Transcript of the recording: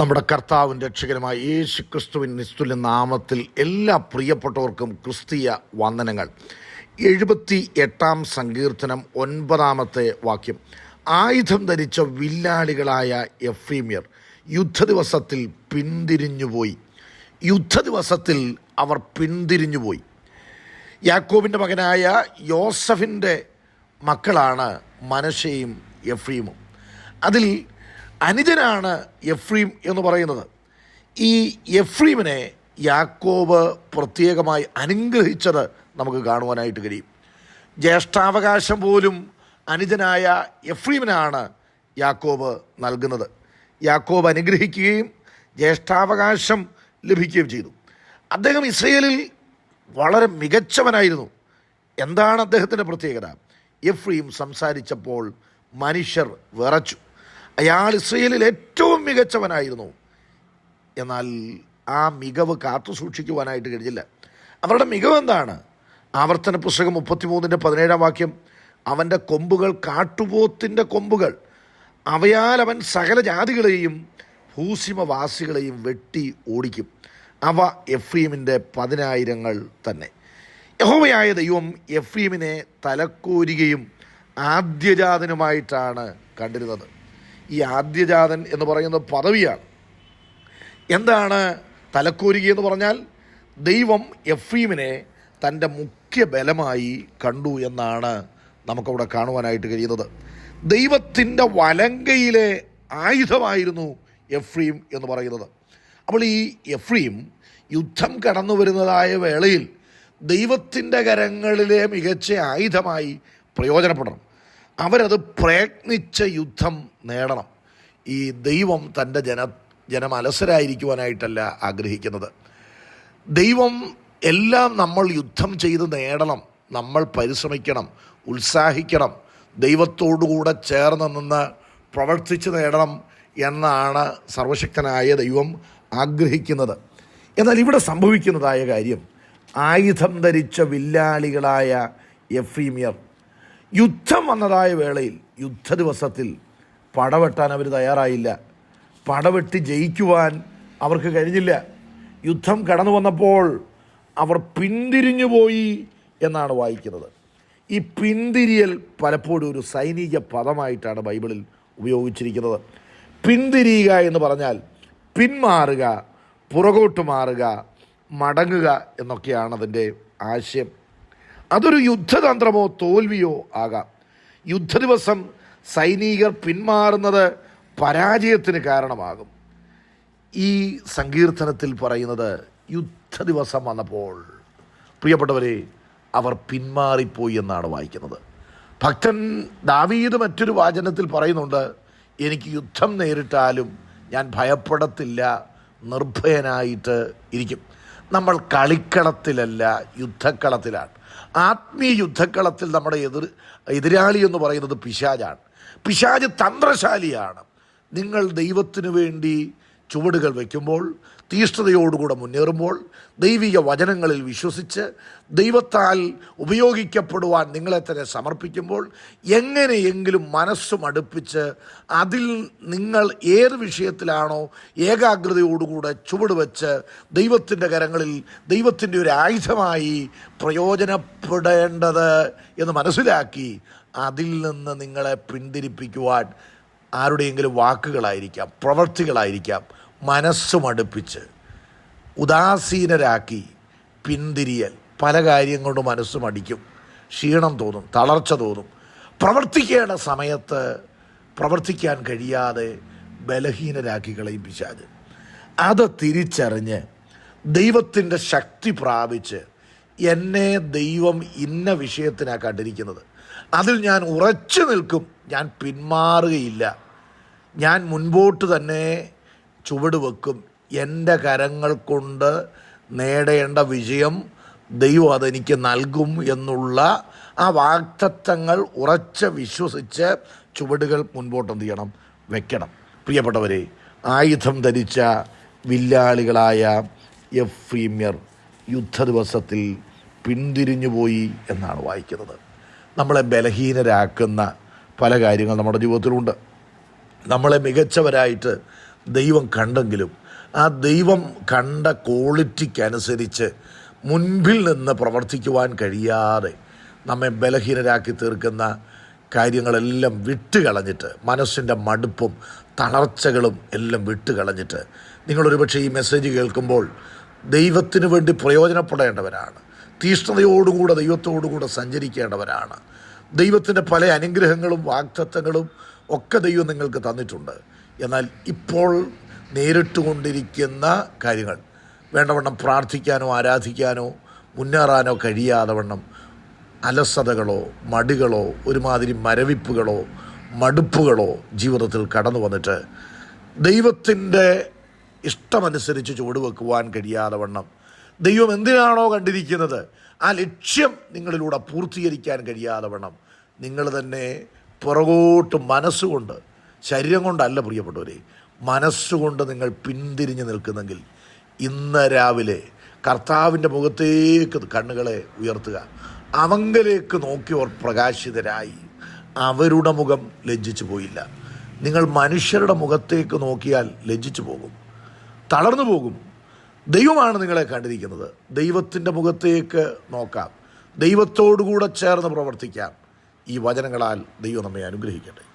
നമ്മുടെ കർത്താവും രക്ഷകരമായ യേശു ക്രിസ്തുവിൻ നിസ്തുല്യ നാമത്തിൽ എല്ലാ പ്രിയപ്പെട്ടവർക്കും ക്രിസ്തീയ വന്ദനങ്ങൾ. എഴുപത്തി എട്ടാം സങ്കീർത്തനം ഒൻപതാമത്തെ വാക്യം. ആയുധം ധരിച്ച വില്ലാളികളായ എഫീമിയർ യുദ്ധദിവസത്തിൽ പിന്തിരിഞ്ഞുപോയി. യുദ്ധദിവസത്തിൽ അവർ പിന്തിരിഞ്ഞുപോയി. യാക്കോബിന്റെ മകനായ യോസഫിന്റെ മക്കളാണ് മനശയും എഫ്രീമും അതിൽ അനുജനാണ് എഫ്രീം എന്ന് പറയുന്നത്. ഈ എഫ്രീമിനെ യാക്കോബ് പ്രത്യേകമായി അനുഗ്രഹിച്ചത് നമുക്ക് കാണുവാനായിട്ട് കഴിയും. ജ്യേഷ്ഠാവകാശം പോലും അനുജനായ എഫ്രീമിനാണ് യാക്കോബ് നൽകുന്നത്. യാക്കോബ് അനുഗ്രഹിക്കുകയും ജ്യേഷ്ഠാവകാശം ലഭിക്കുകയും ചെയ്തു. അദ്ദേഹം ഇസ്രയേലിൽ വളരെ മികച്ചവനായിരുന്നു. എന്താണ് അദ്ദേഹത്തിന്റെ പ്രത്യേകത? എഫ്രീം സംസാരിച്ചപ്പോൾ മനുഷ്യർ വിറച്ചു. അയാൾ ഇസ്രയേലിൽ ഏറ്റവും മികച്ചവനായിരുന്നു. എന്നാൽ ആ മികവ് കാത്തു സൂക്ഷിക്കുവാനായിട്ട് കഴിഞ്ഞില്ല. അവരുടെ മികവ് എന്താണ്? ആവർത്തന പുസ്തകം മുപ്പത്തിമൂന്നിന്റെ പതിനേഴാം വാക്യം അവന്റെ കൊമ്പുകൾ കാട്ടുപോത്തിന്റെ കൊമ്പുകൾ. അവയാൽ അവൻ സകല ജാതികളെയും ഭൂസിമവാസികളെയും വെട്ടി ഓടിക്കും. അവ എഫ്രീമിന്റെ പതിനായിരങ്ങൾ തന്നെ. യഹോവയായ ദൈവം എഫ്രീമിനെ തലക്കോരുകയും ആദ്യജാതനുമായിട്ടാണ് കണ്ടിരുന്നത്. ഈ ആദ്യജാതൻ എന്ന് പറയുന്ന പദവിയാണ്. എന്താണ് തലക്കോരിക എന്ന് പറഞ്ഞാൽ ദൈവം എഫീമിനെ തന്റെ മുഖ്യ ബലമായി കണ്ടു എന്നാണ് നമുക്കവിടെ കാണുവാനായിട്ട് കഴിയുന്നത്. ദൈവത്തിന്റെ വലങ്കയിലെ ആയുധമായിരുന്നു എഫ്രീം എന്ന് പറയുന്നത്. അപ്പോൾ ഈ എഫ്രീം യുദ്ധം കടന്നു വരുന്നതായ വേളയിൽ ദൈവത്തിന്റെ കരങ്ങളിലെ മികച്ച ആയുധമായി പ്രയോജനപ്പെടണം. അവരത് പ്രയത്നിച്ച യുദ്ധം നേടണം. ഈ ദൈവം തന്റെ ജന ജനം അലസരായിരിക്കുവാനായിട്ടല്ല ആഗ്രഹിക്കുന്നത്. ദൈവം എല്ലാം നമ്മൾ യുദ്ധം ചെയ്ത് നേടണം. നമ്മൾ പരിശ്രമിക്കണം ഉത്സാഹിക്കണം ദൈവത്തോടുകൂടെ ചേർന്ന് നിന്ന് പ്രവർത്തിച്ച് നേടണം എന്നാണ് സർവശക്തനായ ദൈവം ആഗ്രഹിക്കുന്നത്. എന്നാൽ ഇവിടെ സംഭവിക്കുന്നതായ കാര്യം ആയുധം ധരിച്ച വില്ലാളികളായ എഫീമിയർ യുദ്ധം വന്നതായ വേളയിൽ യുദ്ധ ദിവസത്തിൽ പടവെട്ടാൻ അവർ തയ്യാറായില്ല. പടവെട്ടി ജയിക്കുവാൻ അവർക്ക് കഴിഞ്ഞില്ല. യുദ്ധം കടന്നു വന്നപ്പോൾ അവർ പിന്തിരിഞ്ഞു പോയി എന്നാണ് വായിക്കുന്നത്. ഈ പിന്തിരിയൽ പലപ്പോഴും ഒരു സൈനിക പദമായിട്ടാണ് ബൈബിളിൽ ഉപയോഗിച്ചിരിക്കുന്നത്. പിന്തിരിയുക എന്ന് പറഞ്ഞാൽ പിന്മാറുക പുറകോട്ട് മാറുക മടങ്ങുക എന്നൊക്കെയാണ് അതിന്റെ ആശയം. അതൊരു യുദ്ധതന്ത്രമോ തോൽവിയോ ആകാം. യുദ്ധ ദിവസം സൈനികർ പിന്മാറുന്നത് പരാജയത്തിന് കാരണമാകും. ഈ സങ്കീർത്തനത്തിൽ പറയുന്നത് യുദ്ധ ദിവസം വന്നപ്പോൾ. പ്രിയപ്പെട്ടവരെ അവർ പിന്മാറിപ്പോയി എന്നാണ് വായിക്കുന്നത്. ഭക്തൻ ദാവീദ് മറ്റൊരു വാചനത്തിൽ പറയുന്നുണ്ട് എനിക്ക് യുദ്ധം നേരിട്ടാലും ഞാൻ ഭയപ്പെടത്തില്ല നിർഭയനായിട്ട് ഇരിക്കും. നമ്മൾ കളിക്കളത്തിലല്ല യുദ്ധക്കളത്തിലാണ്. ആത്മീയ യുദ്ധക്കളത്തിൽ നമ്മുടെ എതിർ എതിരാളി എന്ന് പറയുന്നത് പിശാജാണ് പിശാജ് തന്ത്രശാലിയാണ്. നിങ്ങൾ ദൈവത്തിനു വേണ്ടി ചുവടുകൾ വയ്ക്കുമ്പോൾ തീഷ്ണതയോടുകൂടെ മുന്നേറുമ്പോൾ ദൈവിക വചനങ്ങളിൽ വിശ്വസിച്ച് ദൈവത്താൽ ഉപയോഗിക്കപ്പെടുവാൻ നിങ്ങളെ തന്നെ സമർപ്പിക്കുമ്പോൾ എങ്ങനെയെങ്കിലും മനസ്സും അടുപ്പിച്ച് അതിൽ നിങ്ങൾ ഏത് വിഷയത്തിലാണോ ഏകാഗ്രതയോടുകൂടെ ചുവട് വെച്ച് ദൈവത്തിന്റെ കരങ്ങളിൽ ദൈവത്തിന്റെ ഒരു ആയുധമായി പ്രയോജനപ്പെടേണ്ടത് എന്ന് മനസ്സിലാക്കി അതിൽ നിന്ന് നിങ്ങളെ പിന്തിരിപ്പിക്കുവാൻ ആരുടെയെങ്കിലും വാക്കുകളായിരിക്കാം പ്രവൃത്തികളായിരിക്കാം മനസ്സും അടുപ്പിച്ച് ഉദാസീനരാക്കി പിന്തിരിയൽ. പല കാര്യം കൊണ്ട് മനസ്സും അടിക്കും ക്ഷീണം തോന്നും തളർച്ച തോന്നും. പ്രവർത്തിക്കേണ്ട സമയത്ത് പ്രവർത്തിക്കാൻ കഴിയാതെ ബലഹീനരാക്കി കളയും പിശാജ്. അത് തിരിച്ചറിഞ്ഞ് ദൈവത്തിന്റെ ശക്തി പ്രാപിച്ച് എന്നെ ദൈവം ഇന്ന വിഷയത്തിനാണ് കണ്ടിരിക്കുന്നത്. അതിൽ ഞാൻ ഉറച്ചു നിൽക്കും. ഞാൻ പിന്മാറുകയില്ല. ഞാൻ മുൻപോട്ട് തന്നെ ചുവട് വെക്കും. എന്റെ കരങ്ങൾ കൊണ്ട് നേടേണ്ട വിജയം ദൈവം അതെനിക്ക് നൽകും എന്നുള്ള ആ വാക്തത്വങ്ങൾ ഉറച്ച് വിശ്വസിച്ച് ചുവടുകൾ മുൻപോട്ട് എന്ത് ചെയ്യണം? വെക്കണം. പ്രിയപ്പെട്ടവരെ ആയുധം ധരിച്ച വില്ലാളികളായ എഫ്രീമ്യർ യുദ്ധ ദിവസത്തിൽ പിന്തിരിഞ്ഞുപോയി എന്നാണ് വായിക്കുന്നത്. നമ്മളെ ബലഹീനരാക്കുന്ന പല കാര്യങ്ങൾ നമ്മുടെ ജീവിതത്തിലുണ്ട്. നമ്മളെ മികച്ചവരായിട്ട് ദൈവം കണ്ടെങ്കിലും ആ ദൈവം കണ്ട ക്വാളിറ്റിക്കനുസരിച്ച് മുൻപിൽ നിന്ന് പ്രവർത്തിക്കുവാൻ കഴിയാതെ നമ്മെ ബലഹീനരാക്കി തീർക്കുന്ന കാര്യങ്ങളെല്ലാം വിട്ടുകളഞ്ഞിട്ട് മനസ്സിന്റെ മടുപ്പും തളർച്ചകളും എല്ലാം വിട്ടുകളഞ്ഞിട്ട് നിങ്ങളൊരു പക്ഷേ ഈ മെസ്സേജ് കേൾക്കുമ്പോൾ ദൈവത്തിന് വേണ്ടി പ്രയോജനപ്പെടേണ്ടവരാണ്. തീഷ്ണതയോടുകൂടെ ദൈവത്തോടുകൂടെ സഞ്ചരിക്കേണ്ടവരാണ്. ദൈവത്തിന്റെ പല അനുഗ്രഹങ്ങളും വാക്തത്വങ്ങളും ഒക്കെ ദൈവം നിങ്ങൾക്ക് തന്നിട്ടുണ്ട്. എന്നാൽ ഇപ്പോൾ നേരിട്ടുകൊണ്ടിരിക്കുന്ന കാര്യങ്ങൾ. വേണ്ടവണ്ണം പ്രാർത്ഥിക്കാനോ ആരാധിക്കാനോ മുന്നേറാനോ കഴിയാതെ വണ്ണം അലസതകളോ മടികളോ ഒരുമാതിരി മരവിപ്പുകളോ മടുപ്പുകളോ ജീവിതത്തിൽ കടന്നു വന്നിട്ട് ദൈവത്തിന്റെ ഇഷ്ടമനുസരിച്ച് ചുവടുവെക്കുവാൻ കഴിയാതെ വണ്ണം ദൈവം എന്തിനാണോ കണ്ടിരിക്കുന്നത്? ആ ലക്ഷ്യം നിങ്ങളിലൂടെ പൂർത്തീകരിക്കാൻ കഴിയാതെ വണ്ണം. നിങ്ങൾ തന്നെ പുറകോട്ട് മനസ്സുകൊണ്ട് ശരീരം കൊണ്ടല്ല പ്രിയപ്പെട്ടവരെ മനസ്സുകൊണ്ട് നിങ്ങൾ പിന്തിരിഞ്ഞ് നിൽക്കുന്നെങ്കിൽ ഇന്ന് രാവിലെ കർത്താവിന്റെ മുഖത്തേക്ക് കണ്ണുകളെ ഉയർത്തുക. അവങ്കലേക്ക് നോക്കിയവർ പ്രകാശിതരായി. അവരുടെ മുഖം ലജ്ജിച്ചു പോയില്ല. നിങ്ങൾ മനുഷ്യരുടെ മുഖത്തേക്ക് നോക്കിയാൽ ലജ്ജിച്ചു പോകും. തളർന്നു പോകും. ദൈവമാണ് നിങ്ങളെ കണ്ടിരിക്കുന്നത്. ദൈവത്തിന്റെ മുഖത്തേക്ക് നോക്കാം. ദൈവത്തോടുകൂടെ ചേർന്ന് പ്രവർത്തിക്കാം. ഈ വചനങ്ങളാൽ ദൈവം നമ്മെ അനുഗ്രഹിക്കട്ടെ.